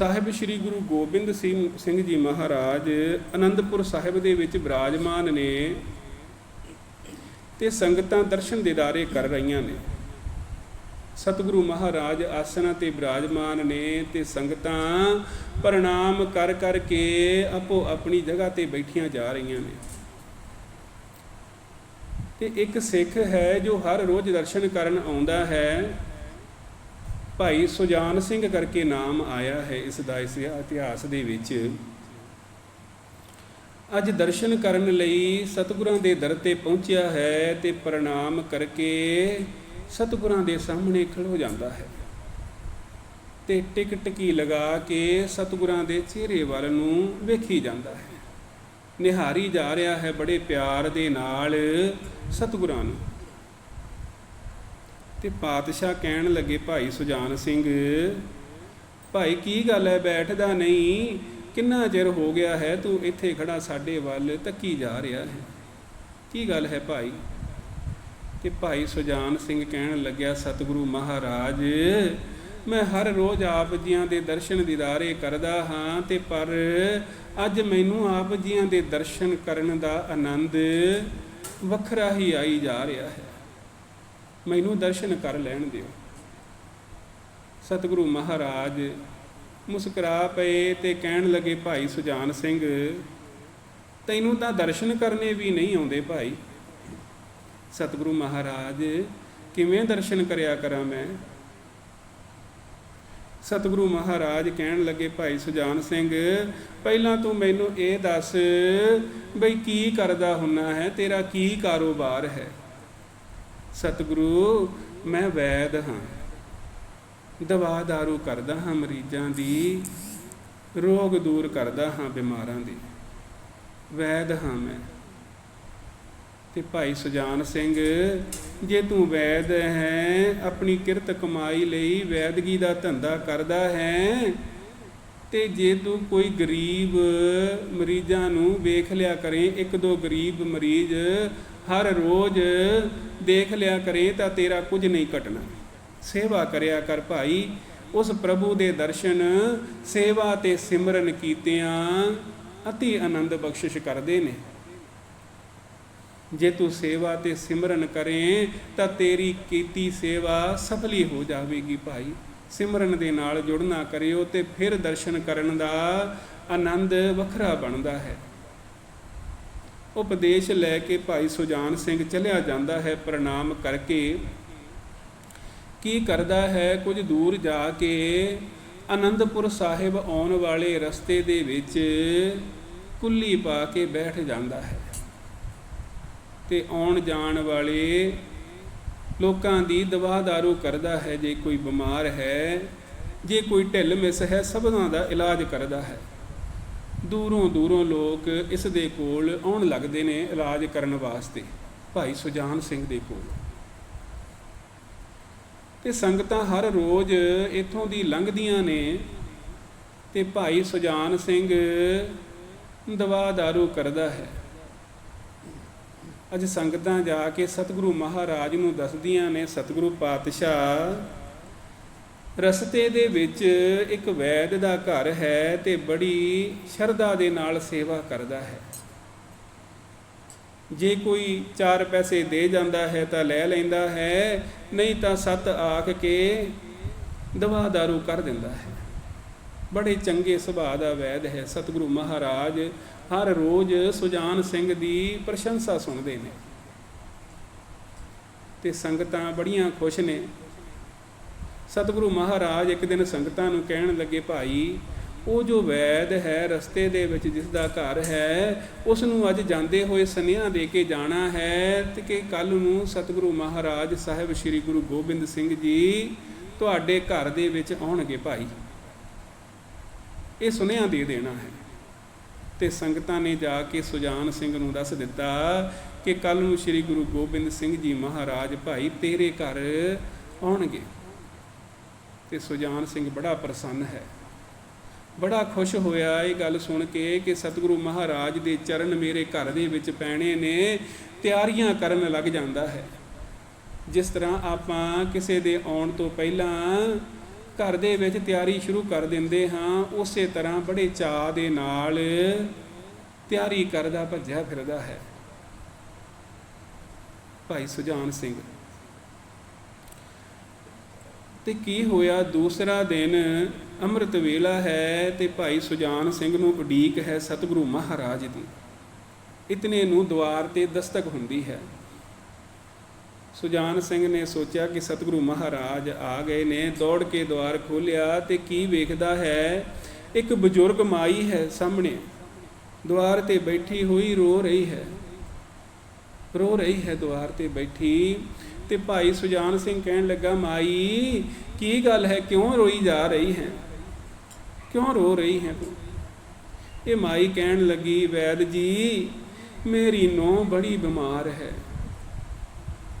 ਸਾਹਿਬ ਸ੍ਰੀ ਗੁਰੂ ਗੋਬਿੰਦ ਸਿੰਘ ਜੀ ਮਹਾਰਾਜ ਅਨੰਦਪੁਰ ਸਾਹਿਬ ਦੇ ਵਿੱਚ ਬਿਰਾਜਮਾਨ ਨੇ ਤੇ ਸੰਗਤਾਂ ਦਰਸ਼ਨ ਦੀਦਾਰੇ ਕਰ ਰਹੀਆਂ ਨੇ। ਸਤਿਗੁਰੂ ਮਹਾਰਾਜ ਆਸਣਾ ਤੇ ਬਿਰਾਜਮਾਨ ਨੇ ਤੇ ਸੰਗਤਾਂ ਪ੍ਰਣਾਮ ਕਰ ਕਰ ਕੇ ਆਪੋ ਆਪਣੀ ਜਗ੍ਹਾ ਤੇ ਬੈਠੀਆਂ ਜਾ ਰਹੀਆਂ ਨੇ। ਤੇ ਇੱਕ ਸਿੱਖ ਹੈ ਜੋ ਹਰ ਰੋਜ਼ ਦਰਸ਼ਨ ਕਰਨ ਆਉਂਦਾ ਹੈ। ਭਾਈ ਸੁਜਾਨ ਸਿੰਘ ਕਰਕੇ ਨਾਮ ਆਇਆ ਹੈ ਇਸ ਦਾ ਇਸ ਇਤਿਹਾਸ ਦੇ ਵਿੱਚ। ਅੱਜ ਦਰਸ਼ਨ ਕਰਨ ਲਈ ਸਤਿਗੁਰਾਂ ਦੇ ਦਰ ਤੇ ਪਹੁੰਚਿਆ ਹੈ ਤੇ ਪ੍ਰਣਾਮ ਕਰਕੇ ਸਤਿਗੁਰਾਂ ਦੇ ਸਾਹਮਣੇ ਖੜੋ ਜਾਂਦਾ ਹੈ। ਤੇ ਟਿਕ ਟਿਕੀ ਲਗਾ ਕੇ ਸਤਿਗੁਰਾਂ ਦੇ ਚਿਹਰੇ ਵੱਲ ਨੂੰ ਵੇਖੀ ਜਾਂਦਾ ਹੈ। ਨਿਹਾਰੀ ਜਾ ਰਿਹਾ ਹੈ ਬੜੇ ਪਿਆਰ ਦੇ ਨਾਲ ਸਤਿਗੁਰਾਂ ਨੂੰ। ਤੇ ਪਾਤਸ਼ਾਹ ਕਹਿਣ ਲੱਗੇ, ਭਾਈ ਸੁਜਾਨ ਸਿੰਘ, ਭਾਈ ਕੀ ਗੱਲ ਹੈ? ਬੈਠਦਾ ਨਹੀਂ। ਕਿੰਨਾ ਚਿਰ ਹੋ ਗਿਆ ਹੈ? ਤੂੰ ਇੱਥੇ ਖੜਾ ਸਾਡੇ ਵੱਲ ਤੱਕੀ ਜਾ ਰਿਹਾ ਹੈ। ਕੀ ਗੱਲ ਹੈ ਭਾਈ? ਤੇ ਭਾਈ ਸੁਜਾਨ ਸਿੰਘ ਕਹਿਣ ਲੱਗਿਆ, ਸਤਿਗੁਰੂ ਮਹਾਰਾਜ, ਮੈਂ ਹਰ ਰੋਜ਼ ਆਪ ਜੀਆਂ ਦੇ ਦਰਸ਼ਨ ਦੀਦਾਰੇ ਕਰਦਾ ਹਾਂ ਤੇ ਪਰ ਅੱਜ ਮੈਨੂੰ ਆਪ ਜੀਆਂ ਦੇ ਦਰਸ਼ਨ ਕਰਨ ਦਾ ਆਨੰਦ ਵੱਖਰਾ ਹੀ ਆਈ ਜਾ ਰਿਹਾ ਹੈ। ਮੈਨੂੰ ਦਰਸ਼ਨ ਕਰ ਲੈਣ ਦਿਓ। ਸਤਿਗੁਰੂ ਮਹਾਰਾਜ, ਮੁਸਕਰਾ ਪਏ ਤੇ ਕਹਿਣ ਲੱਗੇ, ਭਾਈ ਸੁਜਾਨ ਸਿੰਘ, ਤੈਨੂੰ ਤਾਂ ਦਰਸ਼ਨ ਕਰਨੇ ਵੀ ਨਹੀਂ ਆਉਂਦੇ ਭਾਈ। ਸਤਿਗੁਰੂ ਮਹਾਰਾਜ, ਕਿਵੇਂ ਦਰਸ਼ਨ ਕਰਿਆ ਕਰਾਂ ਮੈਂ? ਸਤਿਗੁਰੂ ਮਹਾਰਾਜ ਕਹਿਣ ਲੱਗੇ, ਭਾਈ ਸੁਜਾਨ ਸਿੰਘ, ਪਹਿਲਾਂ ਤੂੰ ਮੈਨੂੰ ਇਹ ਦੱਸ ਬਈ ਕੀ ਕਰਦਾ ਹੁੰਨਾ ਹੈ? ਤੇਰਾ ਕੀ ਕਾਰੋਬਾਰ ਹੈ? ਸਤਿਗੁਰੂ, ਮੈਂ ਵੈਦ ਹਾਂ। ਦਵਾ ਦਾਰੂ ਕਰਦਾ ਹਾਂ ਮਰੀਜ਼ਾਂ ਦੀ, ਰੋਗ ਦੂਰ ਕਰਦਾ ਹਾਂ ਬਿਮਾਰਾਂ ਦੀ। ਵੈਦ ਹਾਂ ਮੈਂ। ਤੇ ਭਾਈ ਸੁਜਾਨ ਸਿੰਘ, ਜੇ ਤੂੰ ਵੈਦ ਹੈ, ਆਪਣੀ ਕਿਰਤ ਕਮਾਈ ਲਈ ਵੈਦਗੀ ਦਾ ਧੰਦਾ ਕਰਦਾ ਹੈ, ਤੇ ਜੇ ਤੂੰ ਕੋਈ ਗਰੀਬ ਮਰੀਜ਼ਾਂ ਨੂੰ ਵੇਖ ਲਿਆ ਕਰੇ, ਇੱਕ ਦੋ ਗਰੀਬ ਮਰੀਜ਼ ਹਰ ਰੋਜ਼ ਦੇਖ ਲਿਆ ਕਰੇ ਤਾਂ ਤੇਰਾ ਕੁਝ ਨਹੀਂ ਘਟਣਾ। ਸੇਵਾ ਕਰਿਆ ਕਰ ਭਾਈ, ਉਸ ਪ੍ਰਭੂ ਦੇ ਦਰਸ਼ਨ ਸੇਵਾ ਤੇ ਸਿਮਰਨ ਕੀਤਿਆਂ ਅਤੀ ਆਨੰਦ ਬਖਸ਼ਿਸ਼ ਕਰਦੇ ਨੇ। ਜੇ ਤੂੰ ਸੇਵਾ ਤੇ ਸਿਮਰਨ ਕਰੇ ਤਾਂ ਤੇਰੀ ਕੀਤੀ ਸੇਵਾ ਸਫਲੀ ਹੋ ਜਾਵੇਗੀ ਭਾਈ। ਸਿਮਰਨ ਦੇ ਨਾਲ ਜੁੜਨਾ ਕਰਿਓ ਤੇ ਫਿਰ ਦਰਸ਼ਨ ਕਰਨ ਦਾ ਆਨੰਦ ਵੱਖਰਾ ਬਣਦਾ ਹੈ। ਉਪਦੇਸ਼ ਲੈ ਕੇ ਭਾਈ ਸੁਜਾਨ ਸਿੰਘ ਚਲਿਆ ਜਾਂਦਾ ਹੈ ਪ੍ਰਣਾਮ ਕਰਕੇ। ਕੀ ਕਰਦਾ ਹੈ ਕੁਝ ਦੂਰ ਜਾ ਕੇ, ਆਨੰਦਪੁਰ ਸਾਹਿਬ ਆਉਣ ਵਾਲੇ ਰਸਤੇ ਦੇ ਵਿੱਚ ਕੁੱਲੀ ਪਾ ਕੇ ਬੈਠ ਜਾਂਦਾ ਹੈ ਤੇ ਆਉਣ ਜਾਣ ਵਾਲੇ ਲੋਕਾਂ ਦੀ ਦਵਾ ਦਾਰੂ ਕਰਦਾ ਹੈ, ਜੇ ਕੋਈ ਬਿਮਾਰ ਹੈ, ਜੇ ਕੋਈ ਢਿੱਲ ਮਿਸ ਹੈ, ਸਭਨਾਂ ਦਾ ਇਲਾਜ ਕਰਦਾ ਹੈ। ਦੂਰੋਂ ਦੂਰੋਂ ਲੋਕ ਇਸ ਦੇ ਕੋਲ ਆਉਣ ਲੱਗਦੇ ਨੇ ਇਲਾਜ ਕਰਨ ਵਾਸਤੇ, ਭਾਈ ਸੁਜਾਨ ਸਿੰਘ ਦੇ ਕੋਲ। ਤੇ ਸੰਗਤਾਂ ਹਰ ਰੋਜ਼ ਇੱਥੋਂ ਦੀ ਲੰਘਦੀਆਂ ਨੇ ਤੇ ਭਾਈ ਸੁਜਾਨ ਸਿੰਘ ਦਵਾ ਦਾਰੂ ਕਰਦਾ ਹੈ। ਅੱਜ ਸੰਗਤਾਂ ਜਾ ਕੇ ਸਤਿਗੁਰੂ ਮਹਾਰਾਜ ਨੂੰ ਦੱਸਦੀਆਂ ਨੇ, ਸਤਿਗੁਰੂ ਪਾਤਸ਼ਾਹ ਰਸਤੇ ਦੇ ਵਿੱਚ ਇੱਕ ਵੈਦ ਦਾ ਘਰ ਹੈ ਤੇ ਬੜੀ ਸ਼ਰਧਾ ਦੇ ਨਾਲ ਸੇਵਾ ਕਰਦਾ ਹੈ। ਜੇ ਕੋਈ 4 ਪੈਸੇ ਦੇ ਜਾਂਦਾ ਹੈ ਤਾਂ ਲੈ ਲੈਂਦਾ ਹੈ, ਨਹੀਂ ਤਾਂ ਸੱਤ ਆਖ ਕੇ ਦਵਾ ਦਾਰੂ ਕਰ ਦਿੰਦਾ ਹੈ। ਬੜੇ ਚੰਗੇ ਸੁਭਾਅ ਦਾ ਵੈਦ ਹੈ, ਸਤਿਗੁਰੂ ਮਹਾਰਾਜ ਹਰ ਰੋਜ਼ ਸੁਜਾਨ ਸਿੰਘ ਦੀ ਪ੍ਰਸ਼ੰਸਾ ਸੁਣਦੇ ਨੇ। ਤੇ ਸੰਗਤਾਂ ਬੜੀਆਂ ਖੁਸ਼ ਨੇ। ਸਤਿਗੁਰੂ ਮਹਾਰਾਜ ਇੱਕ ਦਿਨ ਸੰਗਤਾਂ ਨੂੰ ਕਹਿਣ ਲੱਗੇ, ਭਾਈ, ਉਹ ਜੋ ਵੈਦ ਹੈ ਰਸਤੇ ਦੇ ਵਿੱਚ ਜਿਸ ਦਾ ਘਰ ਹੈ, ਉਸ ਨੂੰ ਅੱਜ ਜਾਂਦੇ ਹੋਏ ਸੁਨੇਹਾ ਦੇ ਕੇ ਜਾਣਾ ਹੈ। ਤੇ ਕਿ ਕੱਲ ਨੂੰ ਸਤਿਗੁਰੂ ਮਹਾਰਾਜ ਸਾਹਿਬ ਸ੍ਰੀ ਗੁਰੂ ਗੋਬਿੰਦ ਸਿੰਘ ਜੀ ਤੁਹਾਡੇ ਘਰ ਦੇ ਵਿੱਚ ਆਉਣਗੇ, ਭਾਈ। ਇਹ ਸੁਨੇਹਾ ਦੇ ਦੇਣਾ ਹੈ। ਤੇ ਸੰਗਤਾਂ ਨੇ ਜਾ ਕੇ ਸੁਜਾਨ ਸਿੰਘ ਨੂੰ ਦੱਸ ਦਿੱਤਾ ਕਿ ਕੱਲ ਨੂੰ ਸ੍ਰੀ ਗੁਰੂ ਗੋਬਿੰਦ ਸਿੰਘ ਜੀ ਮਹਾਰਾਜ, ਭਾਈ, ਤੇਰੇ ਘਰ ਆਉਣਗੇ। ਤੇ ਸੁਜਾਨ ਸਿੰਘ ਬੜਾ ਪ੍ਰਸੰਨ ਹੈ। ਬੜਾ ਖੁਸ਼ ਹੋਇਆ ਇਹ ਗੱਲ ਸੁਣ ਕੇ ਕਿ ਸਤਿਗੁਰੂ ਮਹਾਰਾਜ ਦੇ ਚਰਨ ਮੇਰੇ ਘਰ ਦੇ ਵਿੱਚ ਪੈਣੇ ਨੇ, ਤਿਆਰੀਆਂ ਕਰਨ ਲੱਗ ਜਾਂਦਾ ਹੈ। ਜਿਸ ਤਰ੍ਹਾਂ ਆਪਾਂ ਕਿਸੇ ਦੇ ਆਉਣ ਤੋਂ ਪਹਿਲਾਂ ਘਰ ਦੇ ਵਿੱਚ ਤਿਆਰੀ ਸ਼ੁਰੂ ਕਰ ਦਿੰਦੇ ਹਾਂ, ਉਸੇ ਤਰ੍ਹਾਂ ਬੜੇ ਚਾਅ ਦੇ ਨਾਲ ਤਿਆਰੀ ਕਰਦਾ ਭੱਜਿਆ ਫਿਰਦਾ ਹੈ। ਭਾਈ ਸੁਜਾਨ ਸਿੰਘ ਤੇ ਕੀ ਹੋਇਆ? ਦੂਸਰਾ ਦਿਨ ਅੰਮ੍ਰਿਤ ਵੇਲਾ ਹੈ ਤੇ ਭਾਈ ਸੁਜਾਨ ਸਿੰਘ ਨੂੰ ਉਡੀਕ ਹੈ ਸਤਿਗੁਰੂ ਮਹਾਰਾਜ ਦੀ। ਇਤਨੇ ਨੂੰ ਦਵਾਰ ਤੇ ਦਸਤਕ ਹੁੰਦੀ ਹੈ। ਸੁਜਾਨ ਸਿੰਘ ਨੇ ਸੋਚਿਆ ਕਿ ਸਤਿਗੁਰੂ ਮਹਾਰਾਜ ਆ ਗਏ ਨੇ, ਦੌੜ ਕੇ ਦਵਾਰ ਖੋਲਿਆ ਤੇ ਕੀ ਵੇਖਦਾ ਹੈ? ਇੱਕ ਬਜ਼ੁਰਗ ਮਾਈ ਹੈ ਸਾਹਮਣੇ। ਦਵਾਰ ਤੇ ਬੈਠੀ ਹੋਈ ਰੋ ਰਹੀ ਹੈ। ਰੋ ਰਹੀ ਹੈ, ਦਵਾਰ ਤੇ ਬੈਠੀ। ਤੇ ਭਾਈ ਸੁਜਾਨ ਸਿੰਘ ਕਹਿਣ ਲੱਗਾ, ਮਾਈ, ਕੀ ਗੱਲ ਹੈ? ਕਿਉਂ ਰੋਈ ਜਾ ਰਹੀ ਹੈ? ਕਿਉਂ ਰੋ ਰਹੀ ਹੈ ਤੂੰ? ਇਹ ਮਾਈ ਕਹਿਣ ਲੱਗੀ, ਵੈਦ ਜੀ, ਮੇਰੀ ਨੂੰਹ ਬੜੀ ਬਿਮਾਰ ਹੈ।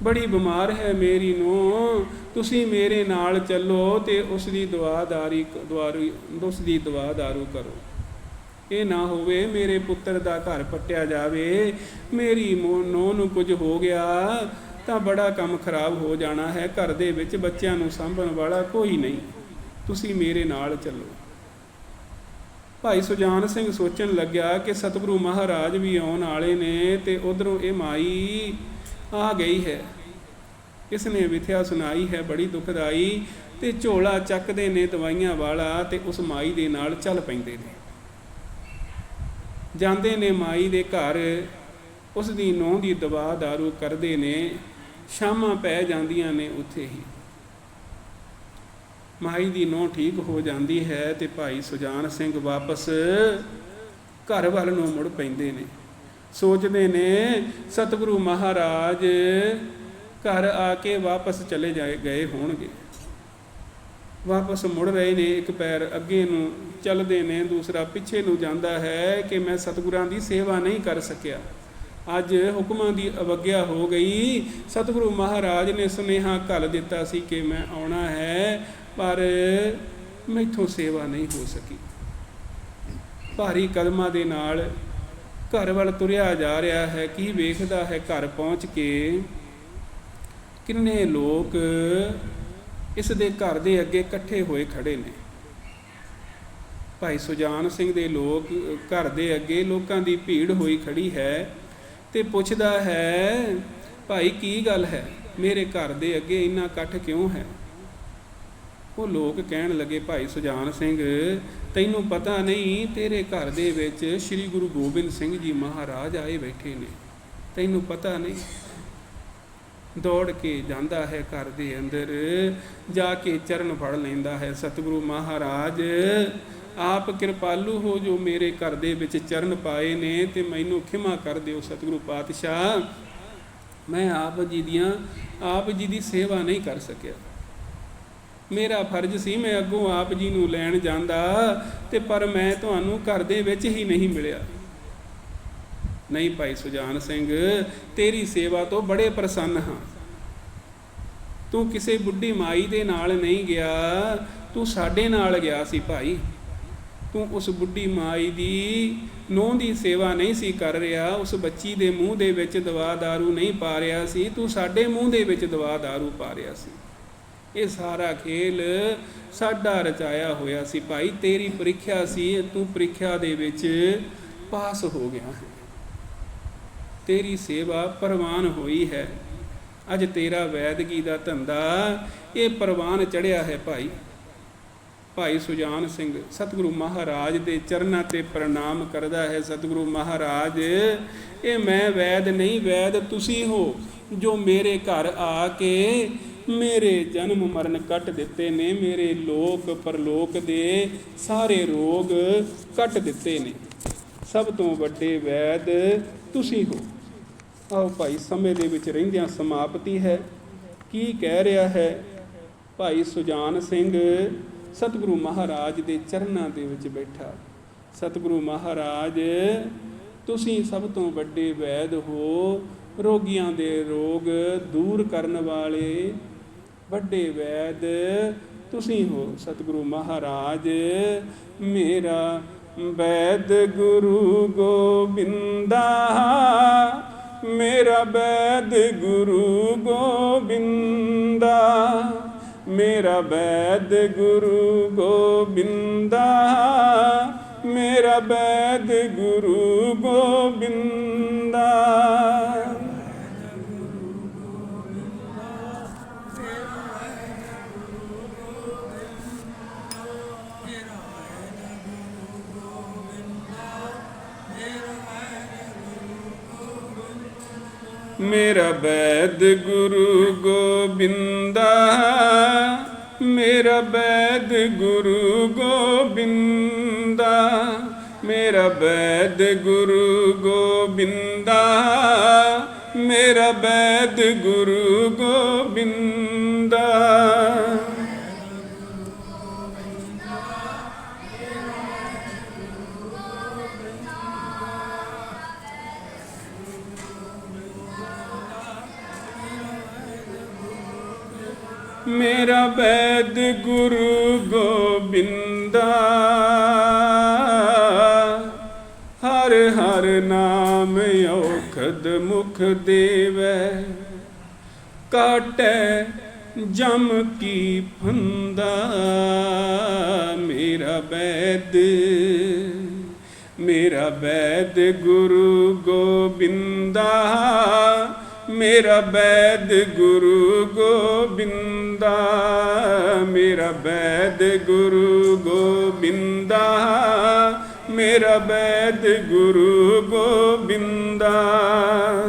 ਬੜੀ ਬਿਮਾਰ ਹੈ ਮੇਰੀ ਨੂੰਹ। ਤੁਸੀਂ ਮੇਰੇ ਨਾਲ ਚੱਲੋ ਤੇ ਉਸ ਦੀ ਦਵਾਦਾਰੀ ਦਵਾਰੀ ਉਸ ਦੀ ਦਵਾ ਦਾਰੂ ਕਰੋ। ਇਹ ਨਾ ਹੋਵੇ ਮੇਰੇ ਪੁੱਤਰ ਦਾ ਘਰ ਪੱਟਿਆ ਜਾਵੇ। ਮੇਰੀ ਨੂੰਹ ਨੂੰ ਕੁਝ ਹੋ ਗਿਆ। ਤਾਂ ਬੜਾ ਕੰਮ ਖਰਾਬ ਹੋ ਜਾਣਾ ਹੈ, ਘਰ ਦੇ ਵਿੱਚ ਬੱਚਿਆਂ ਨੂੰ ਸਾਂਭਣ ਵਾਲਾ ਕੋਈ ਨਹੀਂ। ਤੁਸੀਂ ਮੇਰੇ ਨਾਲ ਚੱਲੋ। ਭਾਈ ਸੁਜਾਨ ਸਿੰਘ ਸੋਚਣ ਲੱਗਿਆ ਕਿ ਸਤਿਗੁਰੂ ਮਹਾਰਾਜ ਵੀ ਆਉਣ ਵਾਲੇ ਨੇ ਤੇ ਉਧਰੋਂ ਇਹ ਮਾਈ ਆ ਗਈ ਹੈ। ਇਸ ਨੇ ਵਿਥਿਆ ਸੁਣਾਈ ਹੈ, ਬੜੀ ਦੁਖਦਾਈ ਤੇ ਝੋਲਾ ਚੱਕਦੇ ਨੇ ਦਵਾਈਆਂ ਵਾਲਾ ਤੇ ਉਸ ਮਾਈ ਦੇ ਨਾਲ ਚੱਲ ਪੈਂਦੇ ਨੇ। ਜਾਂਦੇ ਨੇ ਮਾਈ ਦੇ ਘਰ, ਉਸ ਦੀ ਨੋਹ ਦੀ ਦਵਾ दारू ਕਰਦੇ ਨੇ। ਸ਼ਾਮਾਂ ਪੈ ਜਾਂਦੀਆਂ ਨੇ ਉੱਥੇ ਹੀ। ਮਾਈ ਦੀ ਨੋਹ ਠੀਕ ਹੋ ਜਾਂਦੀ ਹੈ ਤੇ ਭਾਈ ਸੁਜਾਨ ਸਿੰਘ ਵਾਪਸ ਘਰ ਵੱਲ ਨੂੰ ਮੁੜ ਪੈਂਦੇ ਨੇ। ਸੋਚਦੇ ਨੇ, ਸਤਿਗੁਰੂ ਮਹਾਰਾਜ ਘਰ ਆ ਕੇ ਵਾਪਸ ਚਲੇ ਜਾਏ, ਗਏ ਹੋਣਗੇ। ਵਾਪਸ ਮੁੜ ਰਹੇ ਨੇ, ਇੱਕ ਪੈਰ ਅੱਗੇ ਨੂੰ ਚੱਲਦੇ ਨੇ, ਦੂਸਰਾ ਪਿੱਛੇ ਨੂੰ ਜਾਂਦਾ ਹੈ ਕਿ ਮੈਂ ਸਤਿਗੁਰਾਂ ਦੀ ਸੇਵਾ ਨਹੀਂ ਕਰ ਸਕਿਆ। ਅੱਜ ਹੁਕਮਾਂ ਦੀ ਅਵਗਿਆ ਹੋ ਗਈ। ਸਤਿਗੁਰੂ ਮਹਾਰਾਜ ਨੇ ਸੁਨੇਹਾ ਘੱਲ ਦਿੱਤਾ ਸੀ ਕਿ ਮੈਂ ਆਉਣਾ ਹੈ, ਪਰ ਮੈਥੋਂ ਸੇਵਾ ਨਹੀਂ ਹੋ ਸਕੀ। ਭਾਰੀ ਕਦਮਾਂ ਦੇ ਨਾਲ ਘਰ ਵੱਲ ਤੁਰਿਆ ਜਾ ਰਿਹਾ ਹੈ। ਕੀ ਵੇਖਦਾ ਹੈ ਘਰ ਪਹੁੰਚ ਕੇ? ਕਿੰਨੇ ਲੋਕ ਇਸ ਦੇ ਘਰ ਦੇ ਅੱਗੇ ਇਕੱਠੇ ਹੋਏ ਖੜੇ ਨੇ? ਭਾਈ ਸੁਜਾਨ ਸਿੰਘ ਦੇ ਲੋਕ ਘਰ ਦੇ ਅੱਗੇ ਲੋਕਾਂ ਦੀ ਭੀੜ ਹੋਈ ਖੜੀ ਹੈ। ਤੇ ਪੁੱਛਦਾ ਹੈ, ਭਾਈ, ਕੀ ਗੱਲ ਹੈ? ਮੇਰੇ ਘਰ ਦੇ ਅੱਗੇ ਇੰਨਾ ਇਕੱਠ ਕਿਉਂ ਹੈ? ਉਹ ਲੋਕ ਕਹਿਣ ਲੱਗੇ, ਭਾਈ ਸੁਜਾਨ ਸਿੰਘ, ਤੈਨੂੰ ਪਤਾ ਨਹੀਂ, ਤੇਰੇ ਘਰ ਦੇ ਵਿੱਚ ਸ੍ਰੀ ਗੁਰੂ ਗੋਬਿੰਦ ਸਿੰਘ ਜੀ ਮਹਾਰਾਜ ਆਏ ਬੈਠੇ ਨੇ। ਤੈਨੂੰ ਪਤਾ ਨਹੀਂ? ਦੌੜ ਕੇ ਜਾਂਦਾ ਹੈ ਘਰ ਦੇ ਅੰਦਰ, ਜਾ ਕੇ ਚਰਨ ਫੜ ਲੈਂਦਾ ਹੈ, ਸਤਿਗੁਰੂ ਮਹਾਰਾਜ ਆਪ ਕਿਰਪਾਲੂ ਹੋ ਜੋ ਮੇਰੇ ਘਰ ਦੇ ਵਿੱਚ ਚਰਨ ਪਾਏ ਨੇ ਤੇ ਮੈਨੂੰ ਖਿਮਾ ਕਰ ਦਿਓ ਸਤਿਗੁਰੂ ਪਾਤਸ਼ਾਹ। ਮੈਂ ਆਪ ਜੀ ਦੀਆਂ, ਆਪ ਜੀ ਦੀ ਸੇਵਾ ਨਹੀਂ ਕਰ ਸਕਿਆ। ਮੇਰਾ ਫਰਜ਼ ਸੀ ਮੈਂ ਅੱਗੋਂ ਆਪ ਜੀ ਨੂੰ ਲੈਣ ਜਾਂਦਾ ਤੇ ਪਰ ਮੈਂ ਤੁਹਾਨੂੰ ਘਰ ਦੇ ਵਿੱਚ ਹੀ ਨਹੀਂ ਮਿਲਿਆ। ਨਹੀਂ ਭਾਈ ਸੁਜਾਨ ਸਿੰਘ, ਤੇਰੀ ਸੇਵਾ ਤੋਂ ਬੜੇ ਪ੍ਰਸੰਨ ਹਾਂ। ਤੂੰ ਕਿਸੇ ਬੁੱਢੀ ਮਾਈ ਦੇ ਨਾਲ ਨਹੀਂ ਗਿਆ, ਤੂੰ ਸਾਡੇ ਨਾਲ ਗਿਆ ਸੀ ਭਾਈ। ਤੂੰ ਉਸ ਬੁੱਢੀ ਮਾਈ ਦੀ ਨੋਹ ਦੀ ਸੇਵਾ ਨਹੀਂ ਸੀ ਕਰ ਰਿਹਾ ਉਸ ਬੱਚੀ ਦੇ ਮੂੰਹ ਦੇ ਵਿੱਚ ਦਵਾ दारू ਨਹੀਂ ਪਾ ਰਿਹਾ ਸੀ ਤੂੰ ਸਾਡੇ ਮੂੰਹ ਦੇ ਵਿੱਚ ਦਵਾ दारू ਪਾ ਰਿਹਾ ਸੀ ਇਹ ਸਾਰਾ ਖੇਲ ਸਾਡਾ ਰਚਾਇਆ ਹੋਇਆ ਸੀ ਭਾਈ ਤੇਰੀ ਪ੍ਰੀਖਿਆ ਸੀ ਤੂੰ ਪ੍ਰੀਖਿਆ ਦੇ ਵਿੱਚ ਪਾਸ ਹੋ ਗਿਆ ਹੈ ਤੇਰੀ ਸੇਵਾ ਪ੍ਰਵਾਨ ਹੋਈ ਹੈ ਅੱਜ ਤੇਰਾ ਵੈਦਗੀ ਦਾ ਧੰਦਾ ਇਹ ਪ੍ਰਵਾਨ ਚੜਿਆ ਹੈ ਭਾਈ ਭਾਈ ਸੁਜਾਨ ਸਿੰਘ, ਸਤਿਗੁਰੂ ਮਹਾਰਾਜ ਦੇ ਚਰਨਾਂ ਤੇ ਪ੍ਰਣਾਮ ਕਰਦਾ ਹੈ। ਸਤਿਗੁਰੂ ਮਹਾਰਾਜ, ਇਹ ਮੈਂ ਵੈਦ ਨਹੀਂ, ਵੈਦ ਤੁਸੀਂ ਹੋ, ਜੋ ਮੇਰੇ ਘਰ ਆ ਕੇ ਮੇਰੇ ਜਨਮ ਮਰਨ ਕੱਟ ਦਿੱਤੇ ਨੇ, ਮੇਰੇ ਲੋਕ ਪਰਲੋਕ ਦੇ ਸਾਰੇ ਰੋਗ ਕੱਟ ਦਿੱਤੇ ਨੇ। ਸਭ ਤੋਂ ਵੱਡੇ ਵੈਦ ਤੁਸੀਂ ਹੋ। ਆਓ ਭਾਈ, ਸਮੇਂ ਦੇ ਵਿੱਚ ਰਹਿੰਦਿਆਂ ਸਮਾਪਤੀ ਹੈ। ਕੀ ਕਹਿ ਰਿਹਾ ਹੈ ਭਾਈ ਸੁਜਾਨ ਸਿੰਘ? ਸਤਿਗੁਰੂ ਮਹਾਰਾਜ ਦੇ ਚਰਨਾਂ ਦੇ ਵਿੱਚ ਬੈਠਾ। ਸਤਿਗੁਰੂ ਮਹਾਰਾਜ, ਤੁਸੀਂ ਸਭ ਤੋਂ ਵੱਡੇ ਵੈਦ ਹੋ। ਰੋਗੀਆਂ ਦੇ ਰੋਗ ਦੂਰ ਕਰਨ ਵਾਲੇ ਵੱਡੇ ਵੈਦ ਤੁਸੀਂ ਹੋ। ਸਤਿਗੁਰੂ ਮਹਾਰਾਜ, ਮੇਰਾ ਵੈਦ ਗੁਰੂ ਗੋਬਿੰਦਾ, ਮੇਰਾ ਵੈਦ ਗੁਰੂ ਗੋਬਿੰਦਾ। ਮੇਰਾ ਬੈਦ ਗੁਰੂ ਗੋਬਿੰਦਾ ਮੇਰਾ ਬੈਦ ਗੁਰੂ ਗੋਬਿੰਦਾ। ਮੇਰਾ ਬੈਦ ਗੁਰੂ ਗੋਬਿੰਦਾ, ਮੇਰਾ ਬੈਦ ਗੁਰੂ ਗੋਬਿੰਦਾ, ਮੇਰਾ ਬੈਦ ਗੁਰੂ ਗੋਬਿੰਦਾ, ਮੇਰਾ ਬੈਦ ਗੁਰੂ ਗੋਬਿੰਦਾ। ਮੇਰਾ ਬੈਦ ਗੁਰੂ ਗੋਬਿੰਦਾ। ਹਰ ਹਰ ਨਾਮ ਔਖਦ ਮੁਖ ਦੇਵੈ। ਕਾਟੈ ਜਮ ਕੀ ਫੰਦਾ। ਮੇਰਾ ਬੈਦ ਮੇਰਾ ਬੈਦ ਗੁਰੂ ਗੋਬਿੰਦਾ। ਮੇਰਾ ਬੈਦ ਗੁਰੂ ਗੋਬਿੰਦਾ ਮੇਰਾ ਬੈਦ ਗੁਰੂ ਗੋਬਿੰਦਾ ਮੇਰਾ ਬੈਦ ਗੁਰੂ ਗੋਬਿੰਦਾ।